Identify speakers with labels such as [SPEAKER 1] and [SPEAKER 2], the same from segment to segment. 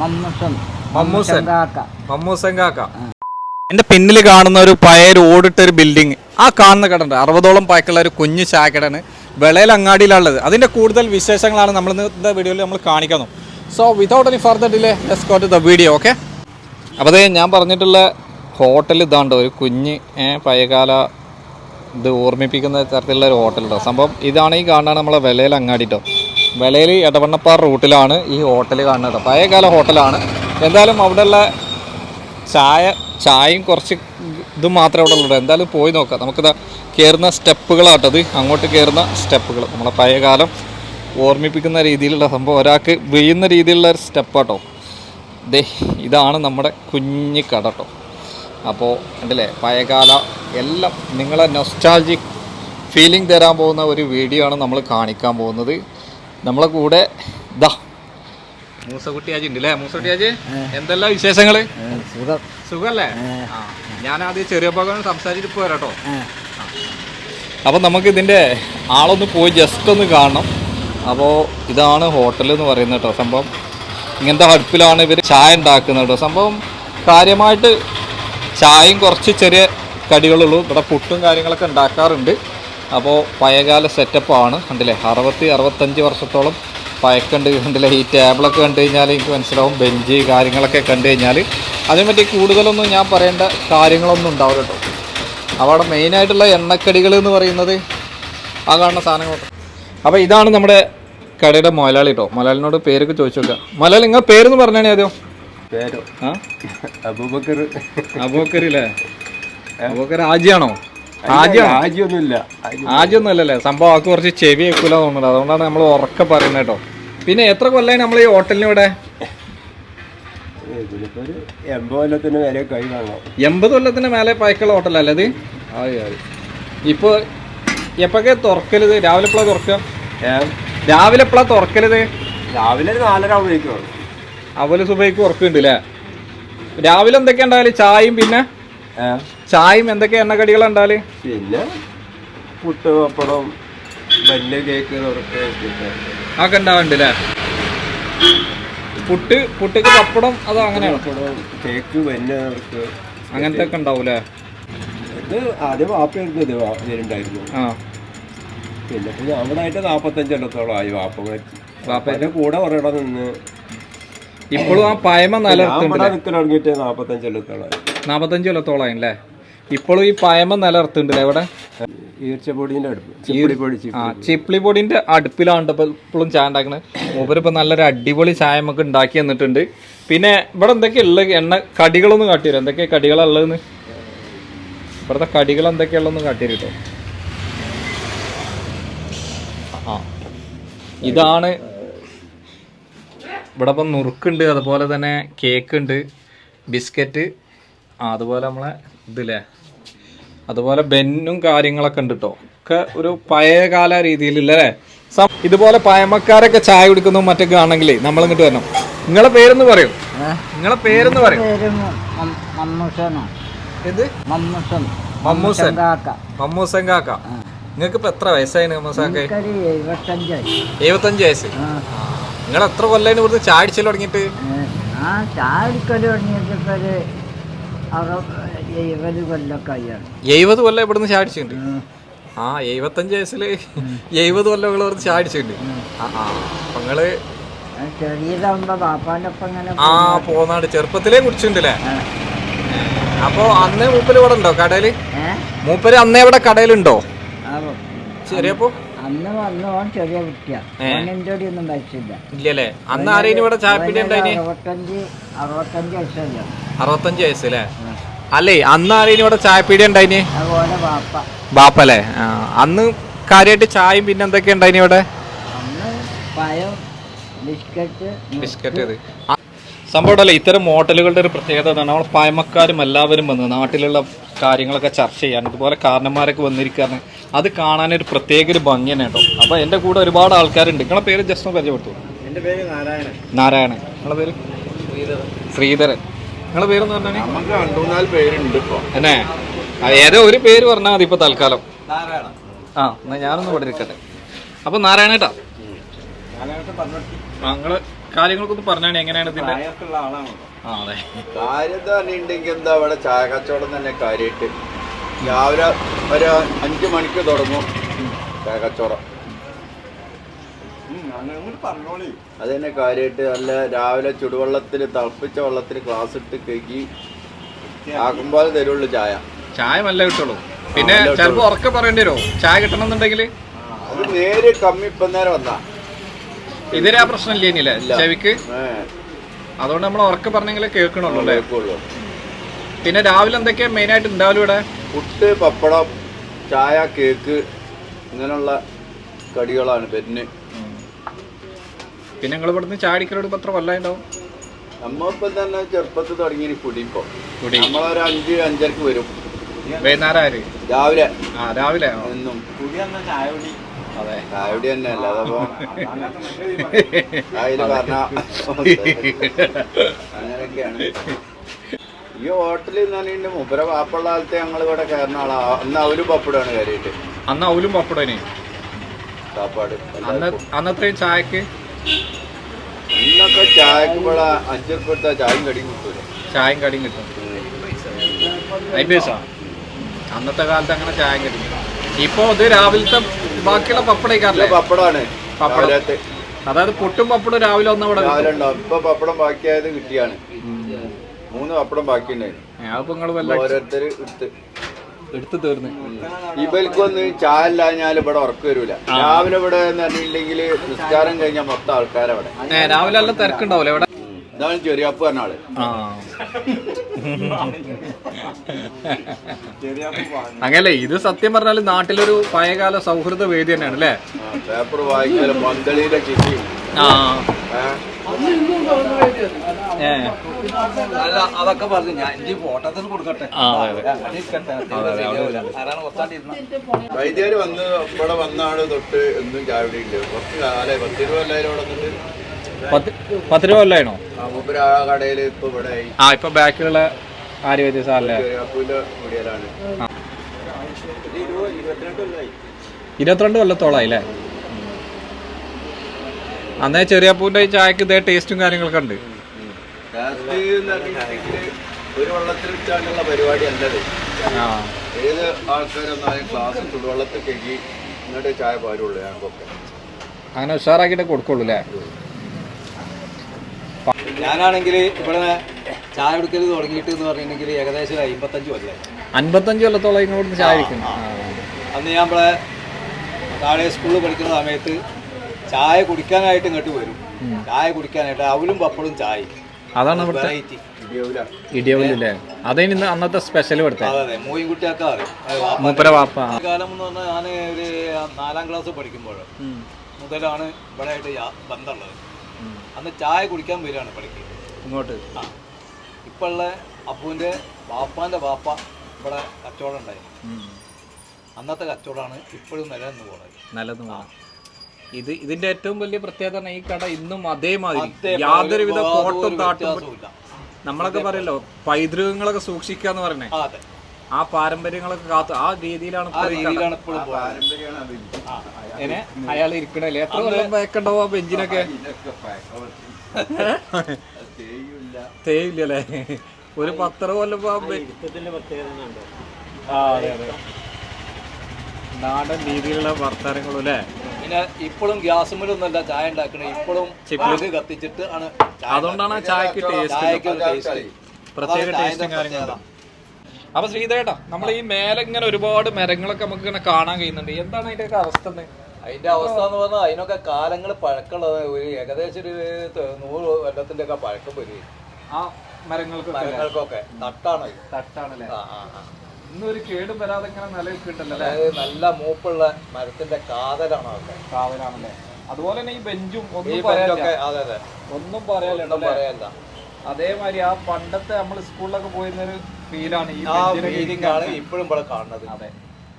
[SPEAKER 1] മമ്മൂസൻ.
[SPEAKER 2] മമ്മൂസൻ.
[SPEAKER 1] കാക്ക.
[SPEAKER 2] എന്റെ പിന്നിൽ കാണുന്ന ഒരു പഴയ ഓടിട്ട ഒരു ബിൽഡിംഗ് ആ കാണുന്ന കടണ്ട് അറുപതോളം പഴക്കുള്ള ഒരു കുഞ്ഞു ചായക്കടയാണ് വെളയിൽ അങ്ങാടിയിലുള്ളത്. അതിന്റെ കൂടുതൽ വിശേഷങ്ങളാണ് നമ്മൾ ഇന്നത്തെ വീഡിയോയിൽ നമ്മൾ കാണിക്കുന്നത് so without any further delay let's go to the video okay അപ്പോൾ അതേ ഞാൻ പറഞ്ഞിട്ടുള്ള ഹോട്ടൽ ഇതാണ്ടോ? ഒരു കുഞ്ഞ് പഴയകാല ഇത് ഓർമ്മിപ്പിക്കുന്ന തരത്തിലുള്ള ഒരു ഹോട്ടൽ കേട്ടോ സംഭവം ഇതാണ് ഈ കാണുന്നത് നമ്മളെ വിലയിൽ അങ്ങാടി കേട്ടോ വെളയിൽ ഇടവണ്ണപ്പാറ റൂട്ടിലാണ് ഈ ഹോട്ടൽ കാണുന്നത്. പഴയകാല ഹോട്ടലാണ്. എന്തായാലും അവിടെയുള്ള ചായ ചായയും കുറച്ച് ഇതും മാത്രമേ അവിടെ ഉള്ളൂ. എന്തായാലും പോയി നോക്കാം. നമുക്കിത് കയറുന്ന സ്റ്റെപ്പുകളാട്ടത് അങ്ങോട്ട് കയറുന്ന സ്റ്റെപ്പുകൾ. നമ്മളെ പഴയകാലം ഓർമ്മിപ്പിക്കുന്ന രീതിയിലുള്ള സംഭവം. ഒരാൾക്ക് വീഴുന്ന രീതിയിലുള്ള ഒരു സ്റ്റെപ്പാട്ടോ. ദേ ഇതാണ് നമ്മുടെ കുഞ്ഞു കടട്ടോ കേട്ടോ അപ്പോൾ ഉണ്ടല്ലേ പഴയകാല എല്ലാം നിങ്ങളെ നൊസ്റ്റാൾജിക് ഫീലിംഗ് തരാൻ പോകുന്ന ഒരു വീഡിയോ ആണ് നമ്മൾ കാണിക്കാൻ പോകുന്നത്. നമ്മളെ കൂടെ ദാ. ഉണ്ട് അല്ലേ എന്തെല്ലാം
[SPEAKER 1] സുഖം.
[SPEAKER 2] സുഖല്ലേ? ഞാൻ ആദ്യം ചെറിയ ഭാഗം സംസാരിച്ചിട്ട് പോരാട്ടോ
[SPEAKER 1] കേട്ടോ.
[SPEAKER 2] അപ്പോൾ നമുക്ക് ഇതിന്റെ ആളൊന്ന് പോയി ജസ്റ്റ് ഒന്ന് കാണണം. അപ്പോൾ ഇതാണ് ഹോട്ടൽ എന്ന് പറയുന്നത് കേട്ടോ സംഭവം. ഇങ്ങനത്തെ അടുപ്പിലാണ് ഇവർ ചായ ഉണ്ടാക്കുന്നത് കേട്ടോ. സംഭവം കാര്യമായിട്ട് ചായയും കുറച്ച് ചെറിയ കടികളുള്ളൂ. ഇവിടെ പുട്ടും കാര്യങ്ങളൊക്കെ ഉണ്ടാക്കാറുണ്ട്. അപ്പോൾ പഴയകാല സെറ്റപ്പാണ് കണ്ടില്ലേ? അറുപത്തി അറുപത്തഞ്ച് വർഷത്തോളം പഴക്കണ്ട് കണ്ടില്ലേ? ഈ ടേബിളൊക്കെ കണ്ടു കഴിഞ്ഞാൽ എനിക്ക് മനസ്സിലാവും. ബെഞ്ച് കാര്യങ്ങളൊക്കെ കണ്ടു കഴിഞ്ഞാൽ അതിനെപ്പറ്റി കൂടുതലൊന്നും ഞാൻ പറയേണ്ട കാര്യങ്ങളൊന്നും ഉണ്ടാവില്ല കേട്ടോ. അവിടെ മെയിനായിട്ടുള്ള എണ്ണക്കടികൾ എന്ന് പറയുന്നത് ആ കാണുന്ന സാധനങ്ങളൊക്കെ. അപ്പോൾ ഇതാണ് നമ്മുടെ കടയുടെ മൊലാളി കേട്ടോ. മൊലാളിനോട് പേരൊക്കെ ചോദിച്ചു നോക്കുക. മുതലാളി നിങ്ങൾ പേരെന്ന് പറഞ്ഞാണേ ആദ്യം.
[SPEAKER 3] പേരോ?
[SPEAKER 2] ആ?
[SPEAKER 3] അബൂബക്കർ.
[SPEAKER 2] അബൂബക്കർ ആജിയാണോ ആജിയാണോ ആജിയൊന്നും അല്ലല്ലേ സംഭവം ആൾക്ക് കുറച്ച് ചെവി വെക്കൂല തോന്നുന്നത് അതുകൊണ്ടാണ് നമ്മൾ ഉറക്കെ പറയുന്നത് കേട്ടോ. പിന്നെ എത്ര കൊല്ലായി നമ്മൾ ഈ ഹോട്ടലിന് ഇവിടെ?
[SPEAKER 3] എൺപത് കൊല്ലത്തിന്
[SPEAKER 2] മേലെ പൈക്കുള്ള ഹോട്ടലല്ലേ ഇത്? ആയി എപ്പൊക്കെ തുറക്കരുത് രാവിലെ എപ്പോഴാ തുറക്കുക?
[SPEAKER 3] ഏ
[SPEAKER 2] രാവിലെ എപ്പോഴാ തുറക്കരുത്
[SPEAKER 3] രാവിലെ നാലര ആവുമ്പോഴേക്കും
[SPEAKER 2] അവൽ സുബൈക്ക് ഉറക്കുന്നുണ്ട് അല്ലേ രാവിലെ എന്തൊക്കെ ഉണ്ടായാലും ചായയും പിന്നെ? ചായയും എന്തൊക്കെ എണ്ണക്കടികൾ ഉണ്ടാൽ
[SPEAKER 3] പിന്നെ പുട്ട് പപ്പടം വലിയ കേക്ക് ഒക്കെ പിന്നെ
[SPEAKER 2] അതൊക്കെ ഉണ്ടാവുന്നുണ്ട് പുട്ട് പുട്ടിക്ക് പപ്പടം അത് അങ്ങനെയാണ്?
[SPEAKER 3] കേക്ക് വലിയ
[SPEAKER 2] അങ്ങനത്തെ ഒക്കെ ഉണ്ടാവൂലേ
[SPEAKER 3] ഇത് ആദ്യം വാപ്പയായിരുന്നു ഇത് വാ- ഇതിലുണ്ടായിരുന്നു
[SPEAKER 2] ആ.
[SPEAKER 3] പിന്നെ ഞാൻ അവിടെ ആയിട്ട് നാപ്പത്തഞ്ച് ആയി വാപ്പ മരിച്ചു വാപ്പന്റെ കൂടെ കുറേ ഇടം നിന്ന്.
[SPEAKER 2] ഇപ്പോഴും ആ പയമ
[SPEAKER 3] ഞാൻ നിൽക്കാൻ തുടങ്ങിയിട്ട് നാപ്പത്തഞ്ചെണ്ണത്തോളം
[SPEAKER 2] നാപ്പത്തഞ്ച് കൊല്ലത്തോളം അല്ലേ ഇപ്പോഴും ഈ പയമ നിലർത്തുന്നുണ്ട് എവിടെ
[SPEAKER 3] ഈർച്ചപ്പൊടിന്റെ അടുപ്പ്. ചിപ്പിടിപ്പൊടി
[SPEAKER 2] ആ ചിപ്ലി പൊടിന്റെ അടുപ്പിലാണ് ഇപ്പൊ ഇപ്പോഴും ചായ ഉണ്ടാക്കുന്നത് മൂപ്പരിപ്പോ നല്ലൊരു അടിപൊളി ചായ നമുക്ക് ഉണ്ടാക്കി തന്നിട്ടുണ്ട്. പിന്നെ ഇവിടെ എന്തൊക്കെയാ ഉള്ളത് എണ്ണ കടികളൊന്നും കാട്ടിത്തരും എന്തൊക്കെയാ കടികളാ ഉള്ളതെന്ന്? ഇവിടുത്തെ കടികൾ എന്തൊക്കെയുള്ളതെന്ന് ഉള്ളതെന്ന് കാട്ടിത്തരും കേട്ടോ ആ ഇതാണ് ഇവിടെ ഇപ്പം നുറുക്കുണ്ട് അതുപോലെ തന്നെ കേക്ക് ഉണ്ട് ബിസ്ക്കറ്റ് അതുപോലെ നമ്മളെ ഇതില്ലേ? അതുപോലെ ബെന്നും കാര്യങ്ങളൊക്കെ ഉണ്ട് കേട്ടോ ഒക്കെ ഒരു പഴയകാല രീതിയിലല്ലേ? ഇതുപോലെ പഴമക്കാരൊക്കെ ചായ കുടിക്കുന്നു മറ്റൊക്കെ ആണെങ്കിൽ നമ്മൾ ഇങ്ങോട്ട് വരണം. നിങ്ങളെ പേരെന്ന് പറയും. നിങ്ങളെ പേരെന്ന് പറയും. ഇത്
[SPEAKER 1] മമ്മൂസൻ.
[SPEAKER 2] മമ്മൂസൻ.
[SPEAKER 1] കാക്ക.
[SPEAKER 2] നിങ്ങൾക്ക് ഇപ്പൊ എത്ര വയസ്സായി മമ്മൂസാക്ക എഴുപത്തഞ്ച് വയസ്സ്. നിങ്ങൾ എത്ര കൊല്ലായി ഇവിടുന്ന് ചായ അടിച്ചല്ലോ തുടങ്ങിയിട്ട്?
[SPEAKER 1] ചാടിക്കൽ അറു എഴുപത് കൊല്ലൊക്കെ ആയാണ്
[SPEAKER 2] എഴുപത് കൊല്ലം ഇവിടുന്ന്
[SPEAKER 1] ഉം.
[SPEAKER 2] ആ എഴുപത്തഞ്ച് വയസ്സിൽ എഴുപത് കൊല്ലം ഇവിടെ ഇവിടുന്ന് ചാടിച്ചിട്ടുണ്ട്. ആ ആ. അപ്പൊ
[SPEAKER 1] ആ, ചെറിയതാവുമ്പോ ഇങ്ങനെ
[SPEAKER 2] ആ പോന്നാട് ചെറുപ്പത്തിലേ കുടിച്ചിട്ടുണ്ടല്ലേ? അപ്പോ അന്നേ മൂപ്പര് ഇവിടെ ഉണ്ടോ
[SPEAKER 1] കടയിൽ?
[SPEAKER 2] മൂപ്പര് അന്നേ ഇവിടെ കടയിലുണ്ടോ? ചെറിയപ്പോ
[SPEAKER 1] അന്ന് വന്ന് ഓൻ ചെറിയ കുട്ടിയാ. ഓൻ എന്റെ കൂടെ ഒന്നും കഴിച്ചില്ല
[SPEAKER 2] ഇല്ലല്ലേ? അന്ന് ആരെയും ഇവിടെ ചായപ്പിടി ഉണ്ടായിന്?
[SPEAKER 1] അറുപത്തഞ്ച് അറുപത്തഞ്ച്
[SPEAKER 2] അറുപത്തഞ്ച് വയസ്സല്ലേ അല്ലേ അന്ന് ആരെയും ഇവിടെ ചായപ്പീടി ഉണ്ടായിന്? ബാപ്പല്ലേ അന്ന് കാര്യമായിട്ട് ചായയും പിന്നെ എന്തൊക്കെ ഉണ്ടായിന് ഇവിടെ?
[SPEAKER 1] ബിസ്ക്കറ്റ്
[SPEAKER 2] ബിസ്ക്കറ്റ് ഇത് സംഭവമല്ലേ ഇത്തരം ഹോട്ടലുകളുടെ ഒരു പ്രത്യേകത എന്താണ് നമ്മൾ പഴമക്കാരും എല്ലാവരും വന്ന് നാട്ടിലുള്ള കാര്യങ്ങളൊക്കെ ചർച്ച ചെയ്യാൻ ഇതുപോലെ കാരണന്മാരൊക്കെ വന്നിരിക്കുകയാണ് അത് കാണാനൊരു പ്രത്യേക ഒരു ഭംഗി തന്നെ കേട്ടോ. അപ്പോൾ എന്റെ കൂടെ ഒരുപാട് ആൾക്കാരുണ്ട്. നിങ്ങളെ പേര് ജസ്റ്റ് ഒന്ന് പരിചയപ്പെടുത്തു.
[SPEAKER 3] എന്റെ പേര് നാരായണൻ.
[SPEAKER 2] നാരായണൻ. നിങ്ങളെ പേര്? ശ്രീധരൻ. നിങ്ങളെ പേരെന്ന് പറഞ്ഞാൽ
[SPEAKER 3] നമുക്ക് രണ്ടു മൂന്നാൽ പേരുണ്ട് ഇപ്പൊ.
[SPEAKER 2] എന്നെ ഏതോ ഒരു പേര് പറഞ്ഞാൽ മതി ഇപ്പൊ തൽക്കാലം. ആ എന്നാ ഞാനൊന്ന് ഇവിടെ ഇരിക്കട്ടെ. അപ്പൊ നാരായണേട്ടാ ഞങ്ങൾ കാര്യങ്ങൾക്കൊന്ന് പറഞ്ഞാണ് എങ്ങനെയാണ് ഇതിന്റെ
[SPEAKER 3] പ്രായമൊക്കെയുള്ള ആളാണല്ലോ
[SPEAKER 2] ആ അതെ.
[SPEAKER 4] കാര്യം എന്താ ഇവിടെ ചായ കച്ചവടം തന്നെ കാര്യമായിട്ട് രാവിലെ ഒരു അഞ്ച് മണിക്ക് തുടങ്ങും ചായ കച്ചവടം അത് തന്നെ കാര്യമായിട്ട് നല്ല രാവിലെ ചുടുവെള്ളത്തിൽ തിളപ്പിച്ച വെള്ളത്തിൽ ഗ്ലാസ് ഇട്ട് കഴുകി ആക്കുമ്പോൾ തരുള്ളൂ ചായ.
[SPEAKER 2] ചായ നല്ല കിട്ടുള്ളൂ. പിന്നെ ചിലപ്പോ ഉറക്കെ പറയേണ്ടി വരുമോ ചായ കിട്ടണമെന്നുണ്ടെങ്കിൽ?
[SPEAKER 4] അത് നേര് കമ്മി ഇപ്പം നേരം വന്നാ.
[SPEAKER 2] ഇതിന് ആ പ്രശ്നം ഇല്ലേ ഇനിയില്ലേ? ചെവിക്ക്? അതുകൊണ്ട് നമ്മൾ ഉറക്കെ പറഞ്ഞെങ്കിൽ കേൾക്കണുള്ളൂ അല്ലേ?
[SPEAKER 4] കേൾക്കുള്ളൂ.
[SPEAKER 2] പിന്നെ രാവിലെ എന്തൊക്കെയാ മെയിൻ ആയിട്ട് ഉണ്ടാവില്ല ഇവിടെ?
[SPEAKER 4] പുട്ട് പപ്പടം ചായ കേക്ക് ഇങ്ങനെയുള്ള കടികളാണ് പെരിന്
[SPEAKER 2] പിന്നെ നിങ്ങൾ ഇവിടുന്ന് ചാടിക്കലോട് പത്ര കൊല്ലം ഉണ്ടാവും
[SPEAKER 4] നമ്മളിപ്പം തന്നെ ചെറുപ്പത്തിൽ തുടങ്ങി കുടി ഇപ്പൊ.
[SPEAKER 2] കുടി.
[SPEAKER 4] നമ്മളൊരു അഞ്ച് അഞ്ചരക്ക് വരും.
[SPEAKER 2] വൈകുന്നേരം ആര്?
[SPEAKER 4] രാവിലെ.
[SPEAKER 2] ആ രാവിലെ.
[SPEAKER 4] എന്നും.
[SPEAKER 3] കുടി എന്ന ചായ കുടി.
[SPEAKER 2] അതെ.
[SPEAKER 4] ചായയുടെ തന്നെ അല്ല അതപ്പോ അതിൽ പറഞ്ഞ അങ്ങനെയൊക്കെയാണ്. ഈ ഹോട്ടലിൽ നിന്നാണ് മുപ്പര വാപ്പുള്ള കാലത്ത് ഞങ്ങൾ ഇവിടെ കയറുന്ന ആളാ. അന്ന് അവരും പപ്പടമാണ് കാര്യമായിട്ട്
[SPEAKER 2] അന്ന് അവലും പപ്പടനെ
[SPEAKER 4] സാപ്പാട്
[SPEAKER 2] അന്ന് അന്നത്തെ ചായക്ക്?
[SPEAKER 4] ഇന്നൊക്കെ ചായക്ക് ഇവിടെ അഞ്ചു റുപ്യ ചായയും കടിയും കിട്ടൂല?
[SPEAKER 2] ചായയും കടിയും കിട്ടും. അന്നത്തെ കാലത്ത് അങ്ങനെ ചായ ഇപ്പോ ഇപ്പൊ ഇത് രാവിലത്തെ ബാക്കിയുള്ള പപ്പടേക്കാറില്ലേ
[SPEAKER 4] പപ്പടമാണ്
[SPEAKER 2] പപ്പടം. അതായത് പൊട്ടും പപ്പടും രാവിലെ ഒന്നും അവിടെ
[SPEAKER 4] രാവിലെ ഉണ്ടാവും. ഇപ്പൊ പപ്പടം ബാക്കിയായത് കിട്ടിയാണ്. മൂന്ന് പപ്പടം ബാക്കിയുണ്ടായിരുന്നു.
[SPEAKER 2] അപ്പൊ നിങ്ങൾ വല്ല
[SPEAKER 4] ഓരോരുത്തർ എടുത്ത്
[SPEAKER 2] എടുത്തു തീർന്ന്.
[SPEAKER 4] ഇവൽക്കൊന്ന് ചായ ഇല്ലാഞ്ഞാൽ ഇവിടെ ഉറക്കം വരൂല. രാവിലെ ഇവിടെ പറഞ്ഞിട്ടുണ്ടെങ്കിൽ നിസ്കാരം കഴിഞ്ഞാൽ മൊത്തം ആൾക്കാരവിടെ.
[SPEAKER 2] രാവിലെ നല്ല തിരക്കുണ്ടാവില്ല ഇവിടെ?
[SPEAKER 4] ഇതാണ് ചെറിയപ്പ് പറഞ്ഞ
[SPEAKER 2] ആൾ. അങ്ങനല്ലേ ഇത് സത്യം പറഞ്ഞാൽ നാട്ടിലൊരു പഴയകാല സൗഹൃദ വേദി തന്നെയാണ് അല്ലേ?
[SPEAKER 4] പേപ്പർ വായിക്കാൻ പന്തളിയിലെ ചിട്ടി.
[SPEAKER 2] ആ.
[SPEAKER 5] അല്ല അതൊക്കെ പറഞ്ഞു. ഞാൻ എന്റെ ഫോട്ടോത്തിന് കൊടുക്കട്ടെ.
[SPEAKER 4] വൈദ്യര് വന്ന് ഇവിടെ വന്നാണ് തൊട്ട് എന്നും ചാവിടിയില്ല ഇല്ല കുറച്ച് കാലം പത്തിരുപത് എല്ലാവരും ഇവിടെ വന്നിട്ട്.
[SPEAKER 2] പത്ത് പത്ത് രൂപ അല്ലായിരുന്നോ
[SPEAKER 4] ആ മൂപ്പര് ആ കടയിൽ ഇപ്പൊ ഇവിടെ
[SPEAKER 2] ആ ഇപ്പൊ ബാക്കിലുള്ള ആര്യവൈദ്യ സാറല്ലേ ഇരുപത്തിരണ്ട് കൊല്ലത്തോളായി അല്ലേ? അന്നേ ചെറിയപ്പൂന്റെ പൂവിന്റെ ചായക്ക് ഇതേ ടേസ്റ്റും കാര്യങ്ങളൊക്കെ ഉണ്ട്.
[SPEAKER 4] ലാസ്റ്റ് എന്ന് ഒരു വള്ളത്തിൽ വെച്ചാണ്ടുള്ള പരിപാടി അല്ലത്.
[SPEAKER 2] ആ.
[SPEAKER 4] ഏത് ആൾക്കാരൊന്നും ആദ്യം ക്ലാസ് ചുടുവെള്ളത്തിൽ കഴുകി ഇങ്ങോട്ട് ചായ പാരുള്ളൂ ഞങ്ങൾക്കൊക്കെ
[SPEAKER 2] അങ്ങനെ ഉഷാറാക്കിയിട്ട് കൊടുക്കുള്ളൂ അല്ലേ?
[SPEAKER 5] ഞാനാണെങ്കിൽ ഇവിടെ ചായ എടുക്കൽ തുടങ്ങിയിട്ട് എന്ന് പറഞ്ഞിട്ടുണ്ടെങ്കിൽ ഏകദേശം അമ്പത്തഞ്ച് കൊല്ലമായി
[SPEAKER 2] അൻപത്തഞ്ച് കൊല്ലത്തോളം ഇങ്ങോട്ട് ചായ കഴിക്കുന്നു
[SPEAKER 5] അന്ന് ഞാൻ ഇവിടെ താഴെ സ്കൂളിൽ പഠിക്കുന്ന സമയത്ത് ചായ കുടിക്കാനായിട്ട് ഇങ്ങോട്ട് വരും. ചായ കുടിക്കാനായിട്ട് അവലും പപ്പടും ചായ
[SPEAKER 2] അതാണ് ഇവിടുത്തെ ഇടിയവല്ലേ അതേ ഇന്ന് അന്നത്തെ സ്പെഷ്യൽ ഇവിടുത്തെ. മൂപ്പര വാപ്പ.
[SPEAKER 5] കാലം എന്ന് പറഞ്ഞാൽ ഞാൻ ഒരു നാലാം ക്ലാസ് പഠിക്കുമ്പോൾ മുതലാണ് ഇവിടെ ആയിട്ട് ബന്ധമുള്ളത്. അന്ന് ചായ കുടിക്കാൻ വരികയാണ് പണിക്ക്
[SPEAKER 2] ഇങ്ങോട്ട്.
[SPEAKER 5] ആ. ഇപ്പോൾ ഉള്ള അപ്പുവിന്റെ ബാപ്പാന്റെ വാപ്പ ഇവിടെ കച്ചവടം ഉണ്ടായിരുന്നു അന്നത്തെ കച്ചവടമാണ് ഇപ്പോഴും നിലനിന്ന് പോകുന്നത്
[SPEAKER 2] നിലനിന്ന് വേണം. ഇത് ഇതിന്റെ ഏറ്റവും വലിയ പ്രത്യേകത ഈ കട ഇന്നും അതേമാതിരി യാതൊരുവിധ
[SPEAKER 5] യാതൊരു
[SPEAKER 2] കോട്ടും താട്ടും നമ്മളൊക്കെ പറയല്ലോ പൈതൃകങ്ങളൊക്കെ സൂക്ഷിക്കാന്ന് പറയണേ.
[SPEAKER 5] ആ അതെ.
[SPEAKER 2] ആ പാരമ്പര്യങ്ങളൊക്കെ കാത്ത് ആ രീതിയിലാണ് അയാൾ ഇരിക്കണല്ലേ എത്ര കൊല്ലം പഴക്കണ്ടാവും ആ ബെഞ്ചിനൊക്കെ?
[SPEAKER 4] തേയില്ലേ.
[SPEAKER 2] തേയില്ലല്ലേ ഒരു പത്ര കൊല്ലം. നാടൻ രീതിയിലുള്ള വർത്താനങ്ങളും അല്ലേ
[SPEAKER 5] പിന്നെ ഇപ്പോഴും ഗ്യാസുമേലൊന്നുമല്ല ചായ ഉണ്ടാക്കണേ. ഇപ്പോഴും ചിപ്പിൽ കത്തിച്ചിട്ട് ആണ്
[SPEAKER 2] അതുകൊണ്ടാണ് ചായക്ക് ടേസ്റ്റ്
[SPEAKER 5] ചായക്ക് ഒരു ടേസ്റ്റ്
[SPEAKER 2] പ്രത്യേക
[SPEAKER 5] അതാണ്
[SPEAKER 2] ടേസ്റ്റും
[SPEAKER 5] ചായന്റെ
[SPEAKER 2] അപ്പൊ ശ്രീതേട്ടാ നമ്മൾ ഈ മേലെ ഇങ്ങനെ ഒരുപാട് മരങ്ങളൊക്കെ നമുക്ക് ഇങ്ങനെ കാണാൻ കഴിയുന്നുണ്ട്. എന്താണ് അതിന്റെ ഒക്കെ അവസ്ഥ
[SPEAKER 5] അതിന്റെ അവസ്ഥ എന്ന് പറഞ്ഞാൽ അതിനൊക്കെ കാലങ്ങൾ പഴക്കമുള്ളത്. ഒരു ഏകദേശം ഒരു നൂറ് കൊല്ലത്തിന്റെ ഒക്കെ പഴക്കം വരും.
[SPEAKER 2] ആ മരങ്ങൾക്ക്
[SPEAKER 5] മരങ്ങൾക്കൊക്കെ. തട്ടാണ്.
[SPEAKER 2] തട്ടാണല്ലേ
[SPEAKER 5] ആ, ആ, ആ.
[SPEAKER 2] ഇന്നും ഒരു കേടും വരാതെ ഇങ്ങനെ നിലനിൽക്കുന്നുണ്ടല്ലോ
[SPEAKER 5] അതായത് നല്ല മൂപ്പുള്ള മരത്തിന്റെ കാതലാണ് അതൊക്കെ
[SPEAKER 2] കാവലാണല്ലേ അതുപോലെ തന്നെ ഈ ബെഞ്ചും
[SPEAKER 5] ഈ
[SPEAKER 2] ഒന്നും പറയാനില്ല.
[SPEAKER 5] ബെഞ്ചൊക്കെ അതെ അതെ.
[SPEAKER 2] ഒന്നും പറയാനില്ല
[SPEAKER 5] ഒന്നും
[SPEAKER 2] അതേമാതിരി ആ പണ്ടത്തെ നമ്മൾ സ്കൂളിലൊക്കെ പോയിരുന്നൊരു ഫീലാണ് ഈ
[SPEAKER 5] ആ
[SPEAKER 2] ബെഞ്ചിനൊക്കെ
[SPEAKER 5] ഫീലിംഗ് ആണ് ഇപ്പോഴും ഇവിടെ കാണുന്നത്.
[SPEAKER 2] അതെ.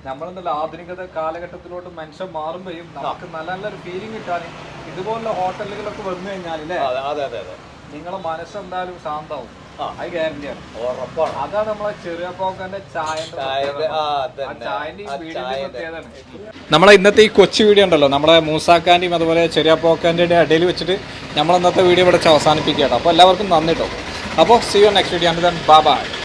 [SPEAKER 2] നമ്മളെന്തല്ല ആധുനികത കാലഘട്ടത്തിലോട്ട് മനുഷ്യൻ മാറുമ്പോഴും നമുക്ക് നല്ല നല്ലൊരു ഫീലിംഗ് കിട്ടാൻ ഇതുപോലുള്ള ഹോട്ടലുകളൊക്കെ വന്നു കഴിഞ്ഞാൽ അല്ലേ?
[SPEAKER 5] അതെ അതെ അതെ അതെ.
[SPEAKER 2] നിങ്ങളെ മനസ്സെന്തായാലും ശാന്താവും.
[SPEAKER 5] ആ.
[SPEAKER 2] അത് ഗ്യാരണ്ടിയാണ്
[SPEAKER 5] ഉറപ്പാണ്.
[SPEAKER 2] അതാണ് നമ്മളെ ചെറിയ പോക്കന്റെ ചായന്റെ നമ്മളെ ഇന്നത്തെ ഈ കൊച്ചു വീഡിയോ ഉണ്ടല്ലോ നമ്മളെ മൂസാക്കാന്റെയും അതുപോലെ ചെറിയ പോക്കാന്റെ ഇടയിൽ വെച്ചിട്ട് നമ്മൾ ഇന്നത്തെ വീഡിയോ ഇവിടെ അവസാനിപ്പിക്കുകയാണ്. അവസാനിപ്പിക്കുക കേട്ടോ അപ്പോൾ എല്ലാവർക്കും നന്ദി കേട്ടോ അപ്പോൾ see you next video bye bye